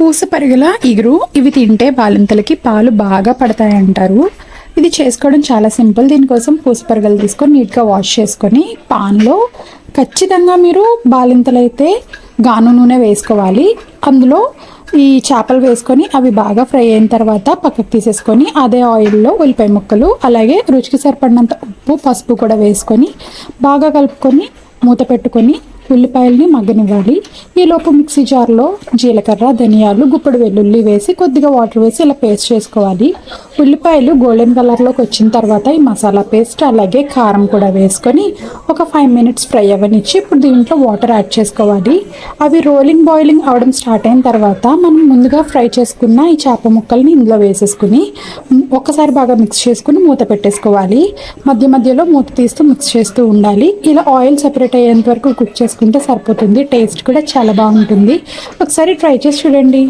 పూస పరుగుల ఇగురు ఇవి తింటే బాలింతలకి పాలు బాగా పడతాయి అంటారు ఇది చేసుకోవడం చాలా సింపుల్. దీనికోసం పూస పరుగులు తీసుకొని నీట్గా వాష్ చేసుకొని పాన్లో ఖచ్చితంగా మీరు బాలింతలైతే గాను నూనె వేసుకోవాలి. అందులో ఈ చేపలు వేసుకొని అవి బాగా ఫ్రై అయిన తర్వాత పక్కకు తీసేసుకొని అదే ఆయిల్లో ఉల్లిపాయ ముక్కలు అలాగే రుచికి సరిపడినంత ఉప్పు పసుపు కూడా వేసుకొని బాగా కలుపుకొని మూత పెట్టుకొని ఉల్లిపాయల్ని మగ్గనివ్వాలి. ఈలోపు మిక్సీ జార్లో జీలకర్ర ధనియాలు గుప్పడి వెల్లుల్లి వేసి కొద్దిగా వాటర్ వేసి ఇలా పేస్ట్ చేసుకోవాలి. ఉల్లిపాయలు గోల్డెన్ కలర్లోకి వచ్చిన తర్వాత ఈ మసాలా పేస్ట్ అలాగే కారం కూడా వేసుకొని ఒక ఫైవ్ మినిట్స్ ఫ్రై అవ్వనిచ్చి ఇప్పుడు దీంట్లో వాటర్ యాడ్ చేసుకోవాలి. అవి రోలింగ్ బాయిలింగ్ అవడం స్టార్ట్ అయిన తర్వాత మనం ముందుగా ఫ్రై చేసుకున్న ఈ చేప ముక్కల్ని ఇందులో వేసేసుకుని ఒక్కసారి బాగా మిక్స్ చేసుకుని మూత పెట్టేసుకోవాలి. మధ్య మధ్యలో మూత తీస్తూ మిక్స్ చేస్తూ ఉండాలి. ఇలా ఆయిల్ సెపరేట్ అయ్యేంత వరకు కుక్ వేసుకుంటే సరిపోతుంది. టేస్ట్ కూడా చాలా బాగుంటుంది. ఒకసారి ట్రై చేసి చూడండి.